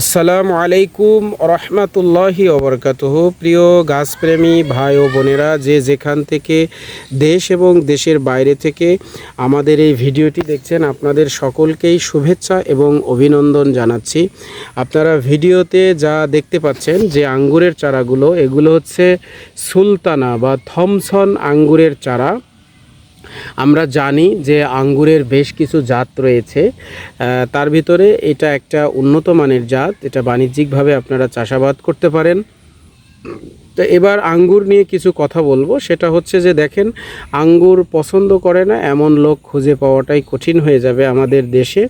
আসসালামু আলাইকুম রহমতুল্লাহি ওবরকাতহ প্রিয় গাছপ্রেমী ভাই ও বোনেরা, যে যেখান থেকে দেশ এবং দেশের বাইরে থেকে আমাদের এই ভিডিওটি দেখছেন, আপনাদের সকলকেই শুভেচ্ছা এবং অভিনন্দন জানাচ্ছি। আপনারা ভিডিওতে যা দেখতে পাচ্ছেন, যে আঙ্গুরের চারাগুলো, এগুলো হচ্ছে সুলতানা বা থমসন আঙ্গুরের চারা। আমরা জানি যে আঙ্গুরের বেশ কিছু জাত রয়েছে তার ভিতরে এটা একটা উন্নত মানের জাত, এটা বাণিজ্যিকভাবে আপনারা চাষাবাদ করতে পারেন। তো এবার আঙ্গুর নিয়ে কিছু কথা বলব। সেটা হচ্ছে যে দেখেন, আঙ্গুর পছন্দ করে না, এমন লোক খুঁজে পাওয়াটাই কঠিন হয়ে যাবে আমাদের দেশে।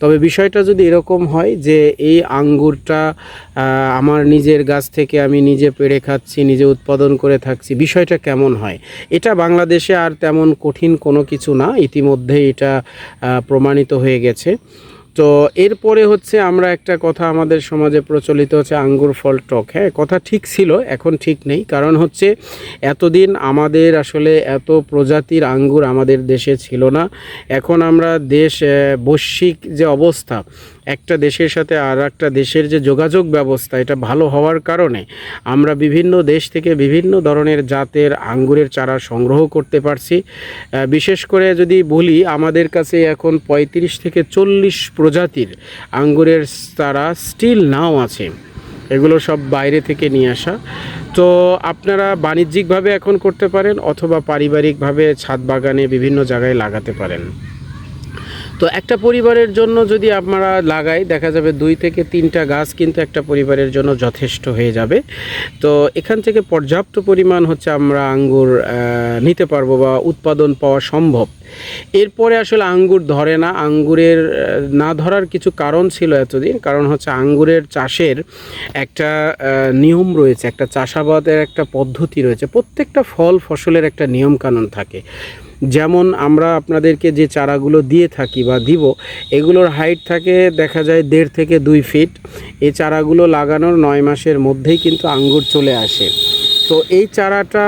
তবে বিষয়টা যদি এরকম হয় যে এই আঙ্গুরটা আমার নিজের গাছ থেকে আমি নিজে পেড়ে খাচ্ছি, নিজে উৎপাদন করে থাকছি, বিষয়টা কেমন হয়? এটা বাংলাদেশে আর তেমন কঠিন কোনো কিছু না। ইতিমধ্যে এটা প্রমাণিত হয়ে গেছে। তো এরপরে হচ্ছে আমরা একটা কথা আমাদের সমাজে প্রচলিত হচ্ছে আঙ্গুর ফল টক। হ্যাঁ কথা ঠিক ছিল, এখন ঠিক নেই। কারণ হচ্ছে এতদিন আমাদের আসলে এত প্রজাতির আঙ্গুর আমাদের দেশে ছিল না। এখন আমরা দেশ বৈশ্বিক যে অবস্থা একটা দেশের সাথে আর একটা দেশের যে যোগাযোগ ব্যবস্থা, এটা ভালো হওয়ার কারণে আমরা বিভিন্ন দেশ থেকে বিভিন্ন ধরনের জাতের আঙ্গুরের চারা সংগ্রহ করতে পারছি। বিশেষ করে যদি বলি, আমাদের কাছে এখন পঁয়ত্রিশ থেকে চল্লিশ প্রজাতির আঙ্গুরের চারা স্টিল নাও আছে। এগুলো সব বাইরে থেকে নিয়ে আসা। তো আপনারা বাণিজ্যিকভাবে এখন করতে পারেন অথবা পারিবারিকভাবে ছাদ বাগানে বিভিন্ন জায়গায় লাগাতে পারেন। তো একটা পরিবারের জন্য যদি আমরা লাগাই, দেখা যাবে দুই থেকে তিনটা গাছ কিন্তু একটা পরিবারের জন্য যথেষ্ট হয়ে যাবে। তো এখান থেকে পর্যাপ্ত পরিমাণ হচ্ছে আমরা আঙ্গুর নিতে পারব বা উৎপাদন পাওয়া সম্ভব। এরপরে আসলে আঙ্গুর ধরে না, আঙ্গুরের না ধরার কিছু কারণ ছিল এতদিন। কারণ হচ্ছে আঙ্গুরের চাষের একটা নিয়ম রয়েছে, একটা চাষাবাদের একটা পদ্ধতি রয়েছে। প্রত্যেকটা ফল ফসলের একটা নিয়ম কানুন থাকে। যেমন আমরা আপনাদেরকে যে চারাগুলো দিয়ে থাকি বা দিব, এগুলোর হাইট থাকে দেখা যায় দেড় থেকে দুই ফিট এই চারাগুলো লাগানোর নয় মাসের মধ্যেই কিন্তু আঙ্গুর চলে আসে। তো এই চারাটা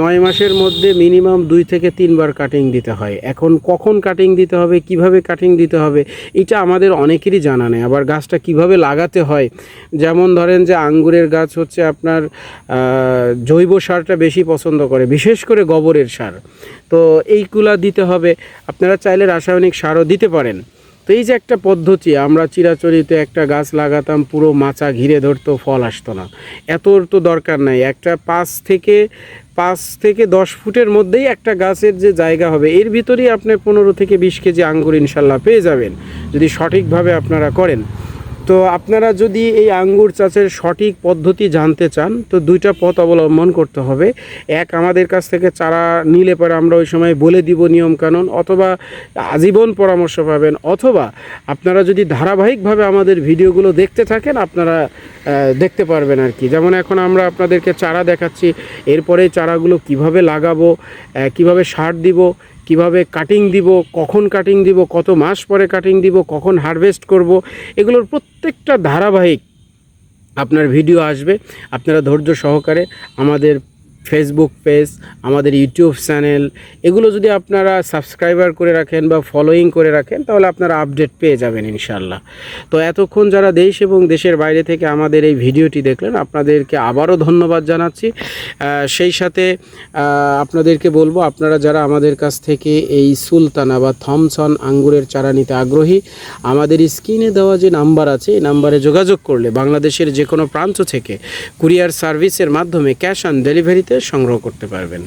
নয় মাসের মধ্যে মিনিমাম দুই থেকে তিনবার কাটিং দিতে হয়। এখন কখন কাটিং দিতে হবে, কীভাবে কাটিং দিতে হবে, এটা আমাদের অনেকেরই জানা নেই। আবার গাছটা কীভাবে লাগাতে হয়, যেমন ধরেন যে আঙ্গুরের গাছ হচ্ছে আপনার জৈব সারটা বেশি পছন্দ করে, বিশেষ করে গোবরের সার। তো এইগুলা দিতে হবে। আপনারা চাইলে রাসায়নিক সারও দিতে পারেন। তো এই যে একটা পদ্ধতি, আমরা চিরাচরিত একটা গাছ লাগাতাম, পুরো মাচা ঘিরে ধরতো, ফল আসতো না। এতর তো দরকার নাই। একটা পাঁচ থেকে পাঁচ থেকে দশ ফুটের মধ্যেই একটা গাছের যে জায়গা হবে, এর ভিতরেই আপনি পনেরো থেকে বিশ কেজি আঙ্গুর ইনশাল্লাহ পেয়ে যাবেন, যদি সঠিকভাবে আপনারা করেন। তো আপনারা যদি এই আঙ্গুর চাষের সঠিক পদ্ধতি জানতে চান, তো দুইটা পথ অবলম্বন করতে হবে। এক, আমাদের কাছ থেকে চারা নিলে পরে আমরা ওই সময় বলে দিব নিয়মকানুন, অথবা আজীবন পরামর্শ পাবেন, অথবা আপনারা যদি ধারাবাহিকভাবে আমাদের ভিডিওগুলো দেখতে থাকেন, আপনারা দেখতে পারবেন আর কি। যেমন এখন আমরা আপনাদেরকে চারা দেখাচ্ছি, এরপরে চারাগুলো কীভাবে লাগাবো কীভাবে সার দিব কীভাবে কাটিং দিব, কখন কাটিং দিব, কত মাস পরে কাটিং দিব, কখন হারভেস্ট করব, এগুলোর প্রত্যেকটা ধারাবাহিক আপনার ভিডিও আসবে। আপনারা ধৈর্য সহকারে আমাদের ফেসবুক পেজ আমাদের ইউটিউব চ্যানেল এগুলো যদি আপনারা সাবস্ক্রাইবার করে রাখেন বা ফলোয়িং করে রাখেন, তাহলে আপনারা আপডেট পেয়ে যাবেন ইনশাল্লাহ তো এতক্ষণ যারা দেশ এবং দেশের বাইরে থেকে আমাদের এই ভিডিওটি দেখলেন, আপনাদেরকে আবারও ধন্যবাদ জানাচ্ছি। সেই সাথে আপনাদেরকে বলব, আপনারা যারা আমাদের কাছ থেকে এই সুলতানা বা থমসন আঙ্গুরের চারা নিতে আগ্রহী, আমাদের স্ক্রিনে দেওয়া যে নাম্বার আছে, এই নাম্বারে যোগাযোগ করলে বাংলাদেশের যে কোনো প্রান্ত থেকে কুরিয়ার সার্ভিসের মাধ্যমে ক্যাশ অন ডেলিভারিতে সংগ্রহ করতে পারবেন।